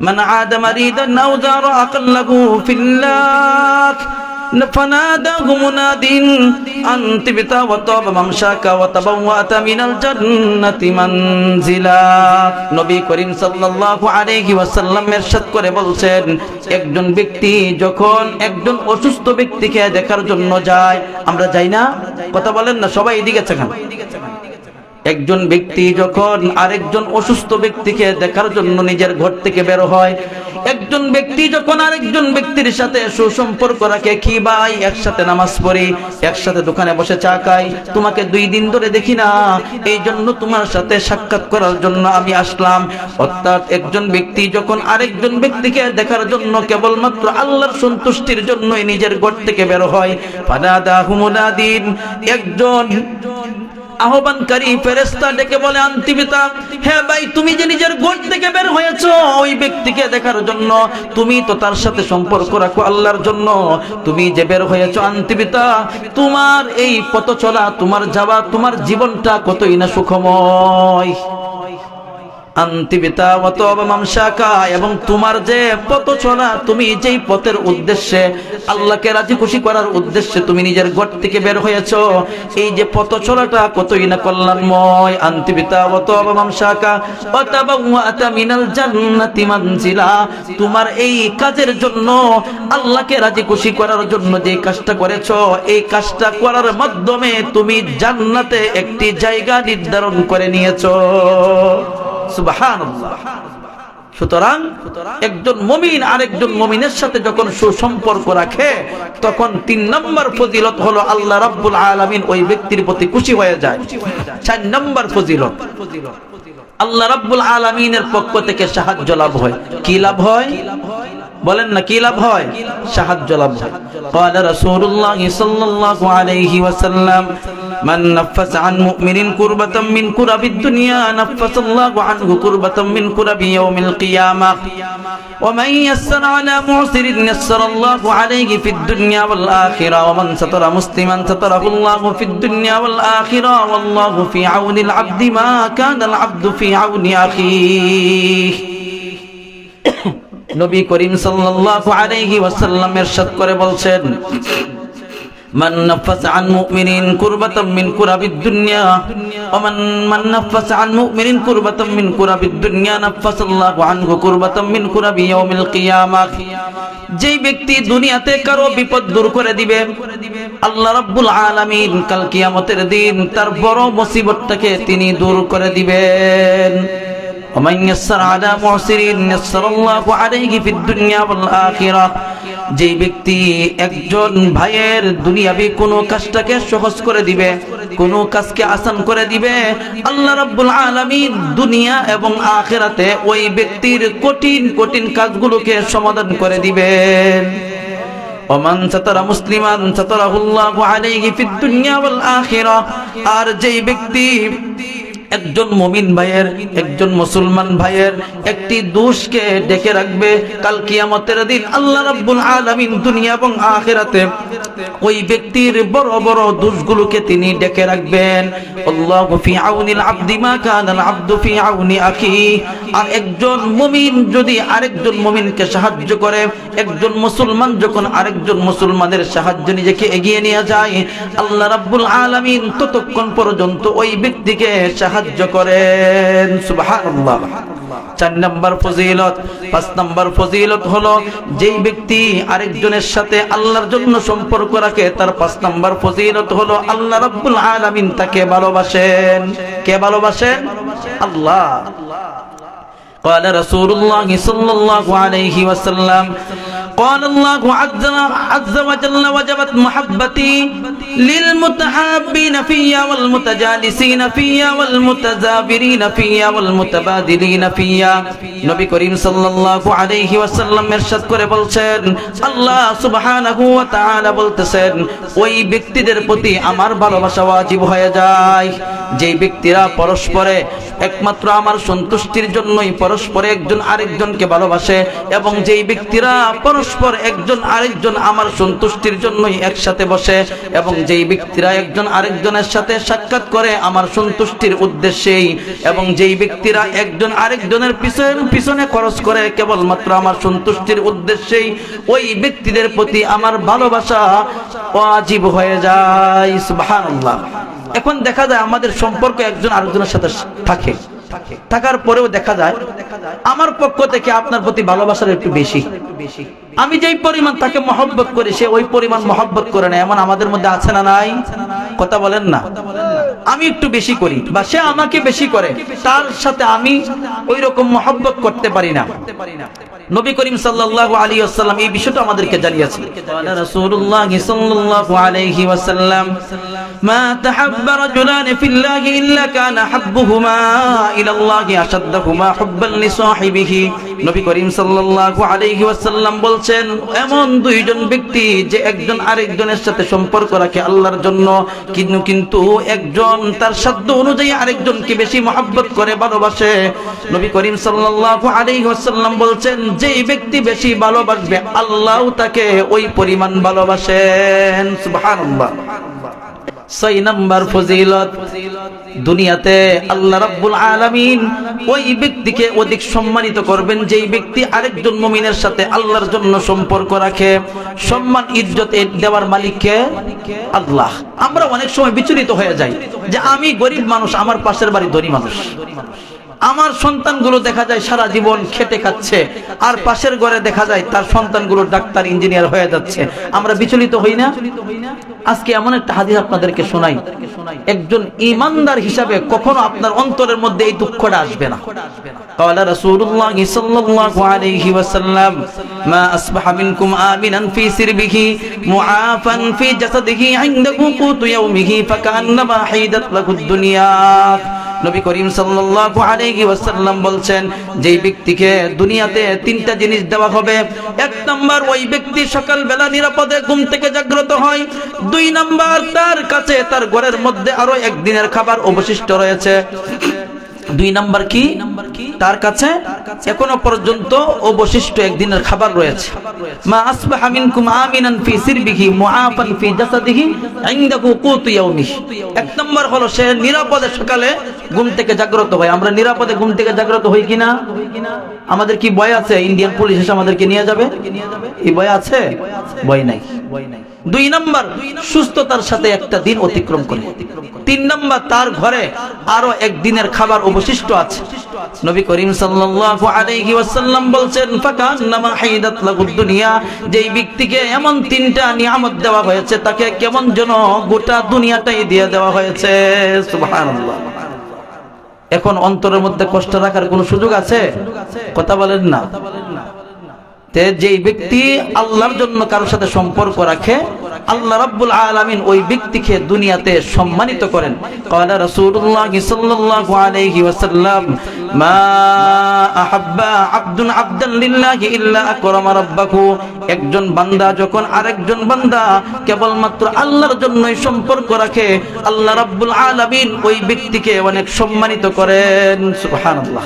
من عاد مريدا أو زار أقله في الله فناداه مناد أن تبت وطاب ممشاك وتبوأت من الجنة منزلا নবী করিম সাল্লাল্লাহু আলাইহি ওয়াসাল্লাম ইরশাদ করে বলছেন একজন ব্যক্তি যখন একজন অসুস্থ ব্যক্তিকে দেখার জন্য যায় আমরা যাই না কথা বলেন না সবাই এদিকে থাকেন একজন ব্যক্তি যখন আরেকজন অসুস্থ ব্যক্তিকে দেখার জন্য নিজের ঘর থেকে বের হয়, একজন ব্যক্তি যখন আরেকজন ব্যক্তির সাথে সুসম্পর্ক রাখে, কি ভাই, একসাথে নামাজ পড়ি, একসাথে দোকানে বসে চা খাই, তোমাকে দুই দিন ধরে দেখি না এই জন্য তোমার সাথে সাক্ষাৎ করার জন্য আমি আসলাম। অর্থাৎ একজন ব্যক্তি যখন আরেকজন ব্যক্তিকে দেখার জন্য কেবলমাত্র আল্লাহর সন্তুষ্টির জন্যই নিজের ঘর থেকে বের হয় ফানাদা হুমুনাদিন একজন আহ্বানকারী ফেরেস্তা ডেকে বলে আন্তিবিতা হ্যাঁ ভাই, তুমি যে নিজের গোট থেকে বের হয়েছো, ওই ব্যক্তিকে দেখার জন্য, তুমি তো তার সাথে সম্পর্ক রাখো আল্লাহর জন্য। তুমি যে বের হয়েছো আন্তিবিতা তোমার এই পথ চলা তোমার যাওয়া, তোমার জীবনটা কতই না সুখময়। আন্তিবিতা এবং তোমার যে পথ চলা, তুমি যেই পথের উদ্দেশ্যে আল্লাহকে রাজি খুশি করার উদ্দেশ্যে তুমি নিজের ঘর থেকে বের হয়েছো, এই যে পথ চলাটা কতই না কল্যাণময়। আন্তিবিতা তোমার এই কাজের জন্য, আল্লাহকে রাজি খুশি করার জন্য যে কাজটা করেছ, এই কাজটা করার মাধ্যমে তুমি জান্নাতে একটি জায়গা নির্ধারণ করে নিয়েছো। সুতরাং একজন মমিন আরেকজন মমিনের সাথে যখন সুসম্পর্ক রাখে, তখন তিন নম্বর ফজিলত হলো আল্লাহ রাব্বুল আলামিন ওই ব্যক্তির প্রতি খুশি হয়ে যায়। চার নম্বর ফজিলত, আল্লাহ রাব্বুল আলামিনের পক্ষ থেকে সাহায্য লাভ হয়। কি লাভ হয়? বলেন না কি লাভ হয় সাহায্য লাভ হয় قال رسول الله صلى الله عليه وسلم من نفس عن مؤمن كربة من كرب الدنيا نفس الله عنه كربة من كرب يوم القيامة ومن يسر على معسر يسر الله عليه في الدنيا والآخرة ومن ستر مسلما ستره الله في الدنيا والآخرة والله في عون العبد ما كان العبد في عون أخيه নবী করিম সাল্লাল্লাহু আলাইহি ওয়াসাল্লাম ইরশাদ করে বলছেন, মান নাফাস আন মুমিনিন কুরবাতাম মিন কুরাবিদ দুনিয়া ও মান মান নাফাস আন মুমিনিন কুরবাতাম মিন কুরাবিদ দুনিয়া, নাফাসাল্লাহু আনহু কুরবাতাম মিন কুরাবি ইয়াউমিল কিয়ামাহ। যেই ব্যক্তি দুনিয়াতে কারও বিপদ দূর করে দিবে, আল্লাহ রাব্বুল আলামিন কাল কিয়ামতের দিন তার বড় মুসিবতটাকে তিনি দূর করে দিবেন। ومن يسر على معسر يسر الله عليه في الدنيا والآخرة যে ব্যক্তি একজন ভাইয়ের দুনিয়াবি কোনো কাজটাকে সহজ করে দিবে কোনো কাজকে আসান করে দিবে আল্লাহ রাব্বুল আলামিন দুনিয়া এবং আখিরাতে ওই ব্যক্তির কঠিন কঠিন কাজগুলোকে সমাধান করে দিবেন ওমান সাতারা মুসলিমান সাতারাহুল্লাহু আলাইহি ফিদ দুনিয়া ওয়াল আখিরা আর যেই ব্যক্তি একজন মমিন ভাইয়ের, একজন মুসলমান ভাইয়ের একটি দোষকে ডেকে রাখবে। কাল কিয়ামতের দিন আল্লাহ রাব্বুল আলামিন দুনিয়া এবং আখেরাতে ওই ব্যক্তির বড় বড় দোষগুলোকে তিনি ডেকে রাখবেন। আল্লাহু ফি আউনিল আবদি মা কানাল আবদু ফি আউনি আখি। আর একজন মুমিন যদি আরেকজন মুমিনকে সাহায্য করে, একজন মুসলমান যখন আরেকজন মুসলমানের সাহায্য নিজেকে এগিয়ে নিয়ে যায়, আল্লাহ রাব্বুল আলামিন ততক্ষণ পর্যন্ত ওই ব্যক্তিকে সাহায্য করেন। সুবহানাল্লাহ। চার নম্বর ফজিলত। পাঁচ নম্বর ফজিলত হলো, যেই ব্যক্তি আরেকজনের সাথে আল্লাহর জন্য সম্পর্ক রাখে, তার পাঁচ নম্বর ফজিলত হলো, আল্লাহ রাব্বুল আলামিন তাকে ভালোবাসেন। কে ভালোবাসেন? আল্লাহ। قال رسول الله صلى الله عليه وسلم قال الله عز, عز وجل وجبت محبتي للمتحابين فيا والمتجالسين فيا والمتزابرين فيا والمتبادلين فيا নবী করিম সাল্লাল্লাহু আলাইহি ওয়াসাল্লাম ইরশাদ করে বলছেন আল্লাহ সুবহানাহু ওয়া তাআলা বলতেছেন ওই ব্যক্তিদের প্রতি আমার ভালোবাসা ওয়াজিব হয়ে যায় যেই ব্যক্তিরা পরস্পরে একমাত্র আমার সন্তুষ্টির জন্যই পরস্পরে একজন আরেকজনকে ভালোবাসে এবং যেই ব্যক্তিরা পরস্পর একজন আরেকজন আমার সন্তুষ্টির জন্যই একসাথে বসে এবং যেই ব্যক্তিরা একজন আরেকজনের সাথে সাক্ষাৎ করে আমার সন্তুষ্টির উদ্দেশ্যেই, এবং যেই ব্যক্তিরা একজন আরেকজনের পিছনে পিছনে খরচ করে কেবলমাত্র আমার সন্তুষ্টির উদ্দেশ্যেই, ওই ব্যক্তিদের প্রতি আমার ভালোবাসা ওয়াজিব হয়ে যায়। সুবহানাল্লাহ। এখন দেখা যায় আমাদের সম্পর্ক একজন আরেকজনের সাথে থাকে। থাকার পরেও দেখা যায়, আমার পক্ষ থেকে আপনার প্রতি ভালোবাসার একটু বেশি। আমি যেই পরিমাণ তাকে মহব্বত করি, সে ওই পরিমাণ মহব্বত করে না এমন আমাদের মধ্যে আছে না নাই? কথা বলেন না। আমি একটু বেশি করি বা সে আমাকে বেশি করে, তার সাথে আমি ওই রকম মহব্বত করতে পারি না। নবী করিম সাল্লাল্লাহু আলাইহি ওয়াসাল্লাম এই বিষয়টা আমাদেরকে জানিয়েছেন। রাসূলুল্লাহ সাল্লাল্লাহু আলাইহি ওয়াসাল্লাম ما تحب رجلان في الله الا كان حبهما الى الله اشدهما حبا لصاحبه নবী করিম সাল্লাল্লাহু আলাইহি ওয়াসাল্লাম বলছেন এমন দুইজন ব্যক্তি যে একজন আরেকজনের সাথে সম্পর্ক রাখে আল্লাহর জন্য কিন্তু কিন্তু একজন তার সাধ্য অনুযায়ী আরেকজনকে বেশি মহব্বত করে ভালোবাসে নবী করিম সাল্লাল্লাহু আলাইহি ওয়াসাল্লাম বলছেন যেই ব্যক্তি বেশি ভালোবাসবে আল্লাহ তাকে ওই পরিমাণ ভালোবাসেন সুবহানাল্লাহ ছয় নাম্বার ফজিলত। দুনিয়াতে আল্লাহ রাব্বুল আলামিন ওই ব্যক্তিকে অধিক সম্মানিত করবেন, যেই ব্যক্তি আরেকজন মুমিনের সাথে আল্লাহর জন্য সম্পর্ক রাখে। সম্মান, ইজ্জত দেওয়ার মালিককে আল্লাহ। আমরা অনেক সময় বিচলিত হয়ে যাই যে আমি গরিব মানুষ, আমার পাশের বাড়ি ধনী মানুষ। আমার সন্তানগুলো দেখা যায় সারা জীবন খেটে খাচ্ছে আর পাশের ঘরে দেখা যায় তার সন্তানগুলো ডাক্তার ইঞ্জিনিয়ার হয়ে যাচ্ছে আমরা বিচলিত হই না আজকে এমন একটা হাদিস আপনাদেরকে শোনাই একজন ইমানদার হিসাবে কখনো আপনার অন্তরের মধ্যে এই দুঃখটা আসবে না قال رسول الله صلى الله عليه وسلم ما أصبح منكم آمنا في سربه معافا في جسده عنده قوت يومه فكأنما حيدت له الدنيا নবী করিম সাল্লাল্লাহু আলাইহি ওয়াসাল্লাম বলছেন, যেই ব্যক্তিকে দুনিয়াতে তিনটা জিনিস দেওয়া হবে, এক নাম্বার ওই ব্যক্তি সকাল বেলা নিরাপদে ঘুম থেকে জাগ্রত হয়, দুই নাম্বার তার কাছে, তার ঘরের মধ্যে আরও একদিনের খাবার অবশিষ্ট রয়েছে। দুই নাম্বার কি? তার কাছে এখনও পর্যন্ত অবশিষ্ট একদিনের খাবার রয়েছে। মা আমিনান ফি সিরবিহি মুআফান ফি জাসাদিহি কুতু ইয়াউমিহি। এক নাম্বার হলো সে নিরাপদে সকালে ঘুম থেকে জাগ্রত হয়। আমরা নিরাপদে ঘুম থেকে জাগ্রত হই কিনা? আমাদের কি ভয় আছে? ইন্ডিয়ান পুলিশ এসে আমাদেরকে নিয়ে যাবে? এই ভয় আছে? ভয় নাই। দুই নাম্বার, সুস্থতার সাথে একটা দিন অতিক্রম করে। তিন নম্বর, তার ঘরে আরও একদিনের খাবার অবশিষ্ট আছে। নবী করিম সাল্লাল্লাহু আলাইহি ওয়াসাল্লাম বলছেন ফাকান্নামা হাইদাত লাগুদ দুনিয়া। যেই ব্যক্তিকে এমন তিনটা নিয়ামত দেওয়া হয়েছে, তাকে কেমন যেন গোটা দুনিয়াটাই দিয়ে দেওয়া হয়েছে। সুবহানাল্লাহ। এখন অন্তরের মধ্যে কষ্ট রাখার কোনো সুযোগ আছে? কথা বলেন না। যেই ব্যক্তি আল্লাহর জন্য কারোর সাথে সম্পর্ক রাখে, আল্লাহ রাব্বুল আলামিন ওই ব্যক্তিকে দুনিয়াতে সম্মানিত করেন। ক্বালা রাসূলুল্লাহ সাল্লাল্লাহু আলাইহি ওয়াসাল্লাম, মা আহাব্বা আবদুন আবদান লিল্লাহি ইল্লা আকরামা রাব্বাহু। একজন বান্দা যখন আরেকজন বান্দা কেবলমাত্র আল্লাহর জন্যই সম্পর্ক রাখে, আল্লাহ রাব্বুল আলামিন ওই ব্যক্তিকে অনেক সম্মানিত করেন। সুবহানাল্লাহ।